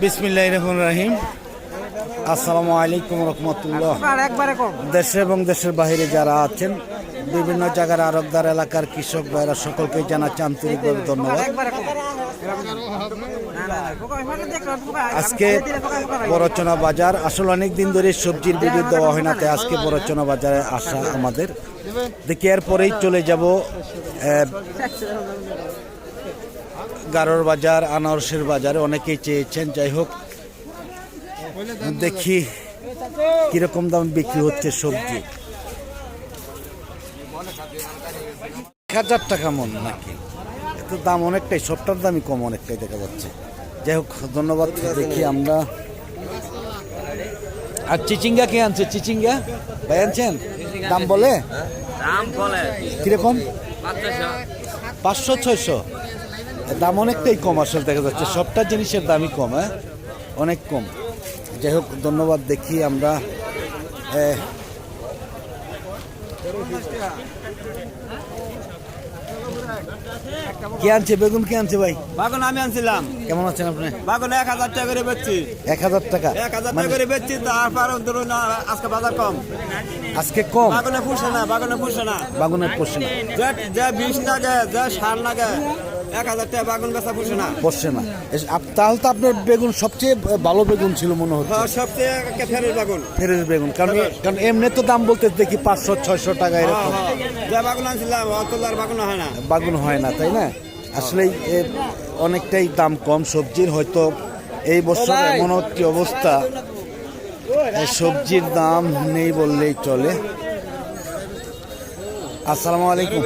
বিসমিল্লাহ রহমান রাহিম আসসালামু আলাইকুম রহমতুল্লাহ দেশে এবং দেশের বাইরে যারা আছেন বিভিন্ন জায়গার আরবদার এলাকার কৃষক ভাইরা সকলকে জানাচ্ছি আন্তরিকভাবে ধন্যবাদ আজকে বরচনা বাজার আসলে অনেক দিন ধরে সবজির ভিডিও দেওয়া হয় না তাই আজকে বরচনা বাজারে আসা আমাদের দেখি এরপরেই চলে যাব গারোর বাজার আনারসের বাজার অনেকেই চেয়েছেন। যাই হোক দেখি কীরকম দাম বিক্রি হচ্ছে সবজি। এক হাজার টাকা মন নাকি? একটু দাম অনেকটাই সবটার দামই কম অনেকটাই দেখা যাচ্ছে। যাই হোক ধন্যবাদ দেখি আমরা। আর চিচিঙ্গা কে আনছে? চিচিঙ্গা? ভাই আনছেন? দাম বলে? দাম বলে। কীরকম? পাঁচশো ছয়শো? দাম অনেকটাই কম আসলে দেখা যাচ্ছে। সবটা জিনিসের দামই কম হ্যাঁ? অনেক কম। যাই হোক ধন্যবাদ দেখি আমরা কে আনছে? বেগুন কে আনছে ভাই? বাগুন আমি আনছিলাম। কেমন আছেন আপনি? বাগুন এক হাজার টাকা করে বেচছি। এক হাজার টাকা? এক হাজার মানে টাকা করে বেচছি তারপর ধরুন আজকে বাজার কম। আজকে কম? বাগুনে ফুসে না বাগুনে ফুসে না। বাগুনের পোষে না। যে যে বিষ লাগে যে সার লাগে এক হাজার টাকা বাগুন বেচা না। পোষে না। এস- আপ- তাহলে তো আপনার বেগুন সবচেয়ে ভালো বেগুন ছিল মনে হচ্ছে। হ্যাঁ, সবচেয়ে ফেরের বাগুন। ফেরের বেগুন। কারণ কারণ এমনি তো দাম বলতে দেখি পাঁচশো ছয়শো টাকা হ্যাঁ, এরকম। হ্যাঁ। যে বাগুন আনছিলাম অত আর বাগুন হয় না। বাগুন হয় না তাই না? আসলে অনেকটাই দাম কম। সবজির হয়তো এই বছর এমন একটি অবস্থা। সবজির দাম নেই বললেই চলে। আসসালামু আলাইকুম।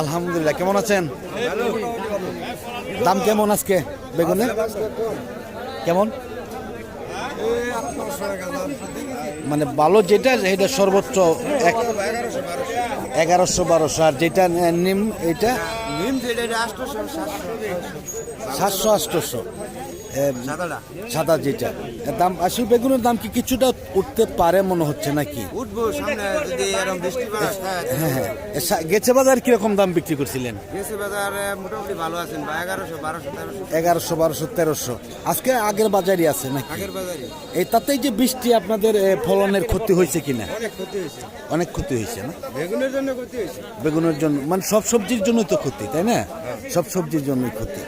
আলহামদুলিল্লাহ, কেমন আছেন? দাম কেমন আজকে বেগুনের কেমন? মানে ভালো যেটা এটা সর্বোচ্চ এগারোশো বারোশো। আর যেটা নিম, এটা সাতশো। আটশোশো সাদা যেটা। দাম আসলে বেগুনের দাম কি কিছুটা উঠতে পারে মনে হচ্ছে নাকি? উঠবো হয় হ্যাঁ হ্যাঁ। গেছে বাজার কীরকম দাম বিক্রি করছিলেন? গেছে বাজারে মোটামুটি ভালো আছেন এগারোশো বারোশো তেরোশো। এগারোশো বারোশো তেরোশো। আজকে আগের বাজারই আছে নাকি? আগের এই তাতেই যে বৃষ্টি আপনাদের ফলনের ক্ষতি হয়েছে কিনা? অনেক ক্ষতি হয়েছে। অনেক ক্ষতি হয়েছে না? বেগুনের জন্য ক্ষতি হয়েছে। বেগুনের জন্য মানে সব সবজির জন্যই তো ক্ষতি তাই না? সব সবজির জন্যই ক্ষতি।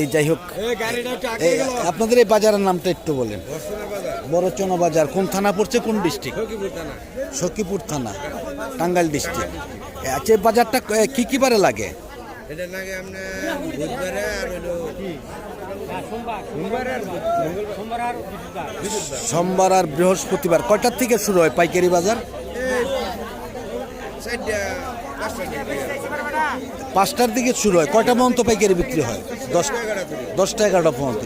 এই যাই হোক আপনাদের এই বাজারের নামটা একটু বলেন। বড়চনা বাজার কোন থানা পড়ছে কোন ডিস্ট্রিক্ট? সখীপুর থানা টাঙ্গাইল ডিস্ট্রিক্ট। আচ্ছা এই বাজারটা কি কি বারে লাগে? সোমবারে আর বৃহস্পতিবার। কয়টার থেকে শুরু হয় পাইকারি বাজার? পাঁচটার দিকে শুরু হয়। কয়টা পর্যন্ত পাইকারি বিক্রি হয়? দশ দশটা এগারোটা পর্যন্ত।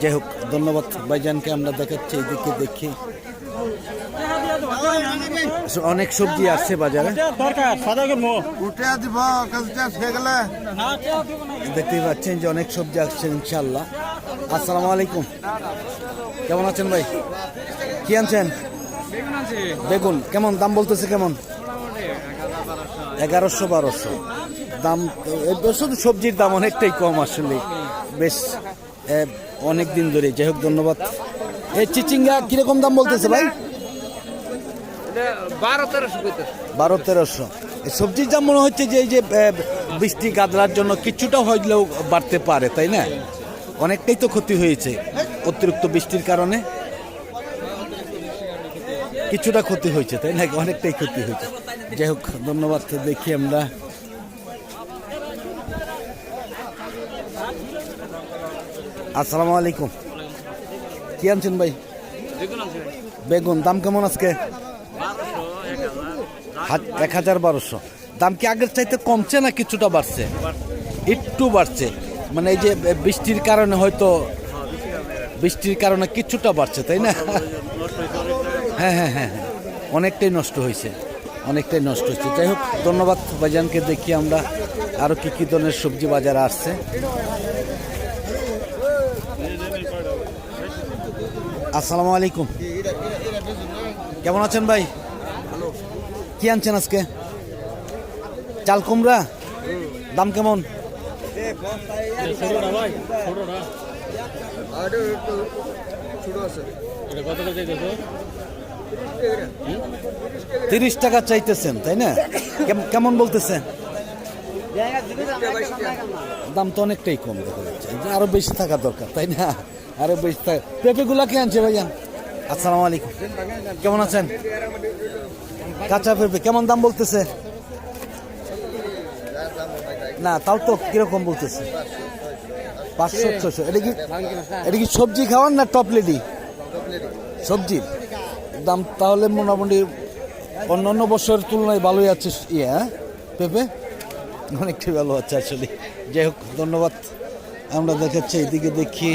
যাই হোক ধন্যবাদ ভাইজানকে আমরা দেখাচ্ছি এদিকে দেখি। আসলে অনেক সবজি আসছে বাজারে। দেখতেই পাচ্ছেন যে অনেক সবজি আসছে ইনশাল্লাহ আসসালামু আলাইকুম। কেমন আছেন ভাই? কি আনছেন? বেগুন কেমন? দাম বলতেছে কেমন? এগারোশো বারোশো। দাম শুধু সবজির দাম অনেকটাই কম আসলে। বেশ অনেক দিন ধরে। যাই হোক ধন্যবাদ। এই চিচিঙ্গা কীরকম দাম বলতেছে ভাই? বারো তেরোশো সবজির দাম মনে হচ্ছে যে এই যে বৃষ্টি গাদলার জন্য কিছুটা হইলেও বাড়তে পারে তাই না? অনেকটাই তো ক্ষতি হয়েছে অতিরিক্ত বৃষ্টির কারণে। কিছুটা ক্ষতি হয়েছে তাই না? অনেকটাই ক্ষতি হয়েছে। যাই হোক ধন্যবাদ। দেখি আমরা। আসসালামু আলাইকুম। কি আনছেন ভাই? বেগুন দাম কেমন আজকে? এক হাজার। বারোশো। দাম কি আগের চাইতে কমছে না কিছুটা বাড়ছে? একটু বাড়ছে। মানে এই যে বৃষ্টির কারণে হয়তো বৃষ্টির কারণে কিছুটা বাড়ছে তাই না? হ্যাঁ হ্যাঁ হ্যাঁ হ্যাঁ। অনেকটাই নষ্ট হয়েছে। অনেকটাই নষ্ট হয়েছে। যাই হোক ধন্যবাদ ভাইজানকে দেখি আমরা আরও কী কী ধরনের সবজি বাজার আসছে। আসসালামু আলাইকুম। কেমন আছেন ভাই? কি আনছেন আজকে? চাল কুমড়া? দাম কেমন? তিরিশ টাকা চাইতেছেন, তাই না? কেম- কেমন বলতেছে? দাম তো অনেকটাই কম দেখা যাচ্ছে। আরও বেশি থাকা দরকার, তাই না? আরও বেশি থাকা। পেঁপেগুলা কে আনছে ভাইজান আসসালামু আলাইকুম। কেমন আছেন? কাঁচা পেঁপে, কেমন দাম বলতেছে? না, তাও তো কীরকম বলতেছে? পাঁচশো ছশো এটা কি এটা কি সবজি খাওয়ান না টপ লেডি? সবজির দাম তাহলে মোটামুটি অন্য অন্য বছরের তুলনায় ভালোই আছে ইয়ে হ্যাঁ? পেঁপে? অনেকটাই ভালো আছে আসলে যাই হোক ধন্যবাদ। আমরা দেখাচ্ছি এইদিকে দেখি।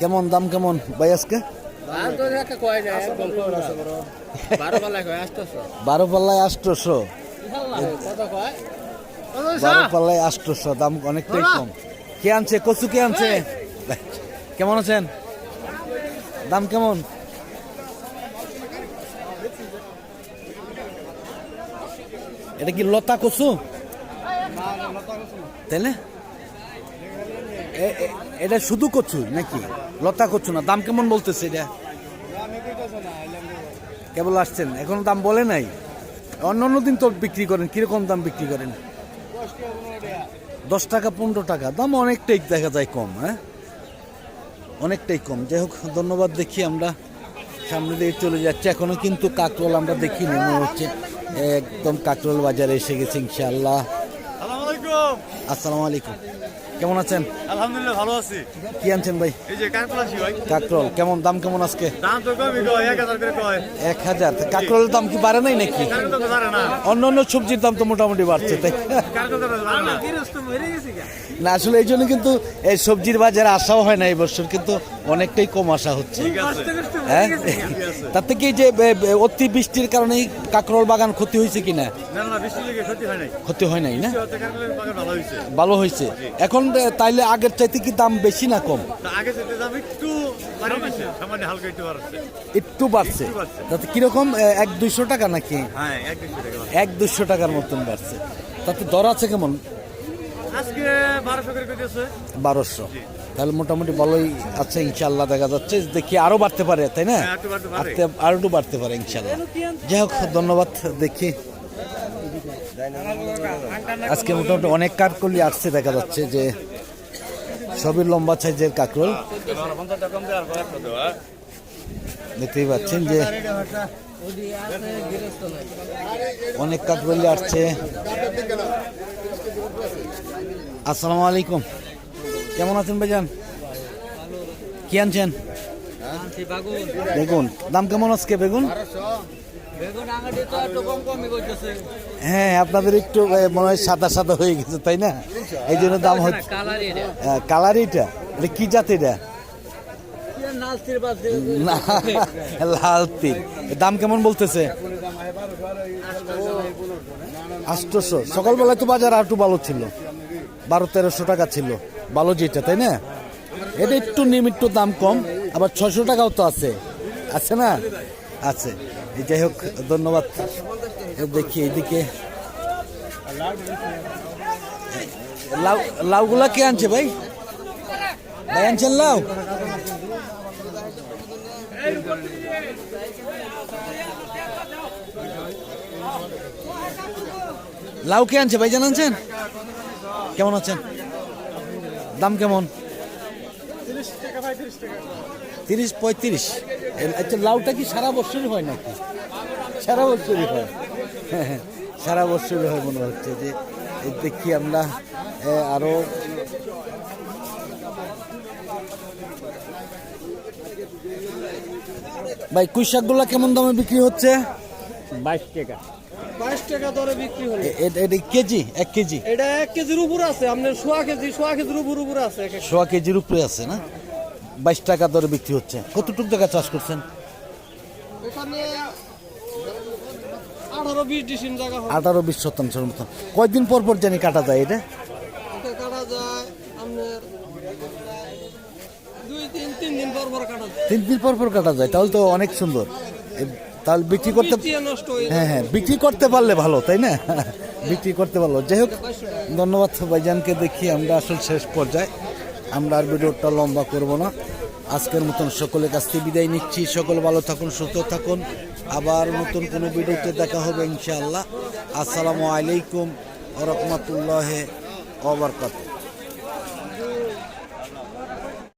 কেমন দাম কেমন? ভাই আজকে? বারো পাল্লায় আষ্টশো বারো পাল্লায় আষ্টশো দাম অনেকটাই কম। কে আনছে? কচু কে আনছে? কেমন আছেন? দাম কেমন? এটা কি লতা কচু? এ- এটা শুধু কচু নাকি? লতা কচু না, দাম কেমন বলতেছে এটা? কেবল আসছেন, এখনও দাম বলে নাই। অন্য অন্য দিন তো বিক্রি করেন, কীরকম দাম বিক্রি করেন? দশ টাকা, পনেরো টাকা, দাম অনেকটাই দেখা যায় কম হ্যাঁ? অনেকটাই কম। যাই হোক ধন্যবাদ দেখি আমরা সামনে দিয়ে চলে যাচ্ছে। এখনও কিন্তু কাকরোল আমরা দেখিনি মনে হচ্ছে একদম কাকরোল বাজারে এসে গেছে ইনশাআল্লাহ। আসসালামু আলাইকুম। কেমন আছেন? আলহামদুলিল্লাহ ভালো আছি। কি আনছেন ভাই? এই যে কাকরল আছি ভাই। কাকরোল কেমন দাম কেমন আজকে? দাম তো কমই কয় এক হাজার করে কয়। 1000 কাকরলের দাম কি বাড়ে নাই নাকি? অন্য অন্য সবজির দাম তো মোটামুটি বাড়ছে তাই। না। না আসলে এই জন্য কিন্তু এই সবজির বাজারে আসাও হয় না এই বছর কিন্তু অনেকটাই কম আসা হচ্ছে। ঠিক আছে। হ্যাঁ? তাতে কি যে এ, এ, অতি বৃষ্টির কারণে এই বাগান ক্ষতি হয়েছে কিনা? না না বৃষ্টি লেগে ক্ষতি হয় নাই। ক্ষতি হয় নাই না? হতে কারণে বাগান ভালো হয়েছে। এখন তাইলে আগের চাইতে কি দাম বেশি না কম? একটু বাড়ছে। তাতে কীরকম এক দুইশো টাকা নাকি? হ্যাঁ এক দুশো। এক দুইশো টাকার মতন বাড়ছে। তাতে দর আছে কেমন? আজকে বারোশো করে বারোশো। তাহলে মোটামুটি ভালোই আছে ইনশাল্লাহ দেখা যাচ্ছে। দেখি আরও বাড়তে পারে তাই না? হ্যাঁ। আরও একটু বাড়তে পারে ইনশাল্লাহ যাই হোক ধন্যবাদ দেখি। আজকে মোটামুটি অনেক কাঠকলি আসছে দেখা যাচ্ছে যে সবই লম্বা সাইজের কাকরোল। দেখতেই পাচ্ছেন যে অনেক কাঠকলি আসছে। আসসালামু আলাইকুম। কেমন আছেন ভাইজান? কি আনছেন? বেগুন। দাম কেমন আজকে বেগুন? হ্যাঁ আপনাদের একটু মনে হয় সাদা সাদা হয়ে গেছে, তাই না? এই জন্য দাম হচ্ছে কালার এটা এটা কি জাত এটা? লাল তিল। দাম কেমন বলতেছে? আষ্টশো। সকালবেলায় তো বাজার আর একটু ভালো ছিল। বারো তেরোশো টাকা ছিল। ভালো যেটা, তাই না? এটা একটু নিম, একটু দাম কম, আবার ছশো টাকাও তো আছে। আছে না? আছে। যাই হোক, ধন্যবাদ। দেখি, এইদিকে। লাউ, লাউগুলা কে আনছে ভাই? ভাই আনছেন লাউ? লাউ কে আনছে? ভাইজান আনছেন? কেমন আছেন? দাম কেমন? তিরিশ পঁয়ত্রিশ। আচ্ছা লাউটা কি সারা বছরই হয় নাকি? সারা বছরই হয়। সারা বছরই হয় মনে হচ্ছে যে এই দেখি আমরা এ, আরও ভাই কুই শাকগুলা কেমন দামে বিক্রি হচ্ছে? বাইশ টাকা। বাইশ টাকা দরে বিক্রি হলো। এ- এটা কেজি কেজি? এটা কেজির উপর আছে আপনার সোয়া কেজি সোয়া কেজির উপর উপর আছে সোয়া কেজির উপরে আছে না? বাইশ টাকা দরে বিক্রি হচ্ছে। কতটুক টাকা চাষ করছেন? এখানে আঠারো বিশ শতাংশের মতো। কয়দিন পর পর জানি কাটা যায় এটা? তিন তিন দিন পর পর কাটা যায়। তিন দিন পর পর কাটা যায় তাহলে তো অনেক সুন্দর। তাহলে বিক্রি করতে হ্যাঁ হ্যাঁ বিক্রি করতে পারলে ভালো তাই না? বিক্রি করতে পারল। যাই হোক ধন্যবাদ ভাইজানকে দেখি আমরা আসল শেষ পর্যায়ে। আমরা আর ভিডিওটা লম্বা করব না। আজকের মতন সকলের কাছ থেকে বিদায় নিচ্ছি। সকলে ভালো থাকুন সুস্থ থাকুন। আবার নতুন কোনো ভিডিওতে দেখা হবে ইনশাআল্লাহ। আসসালামু আলাইকুম রহমতুল্লাহ ওবরকাত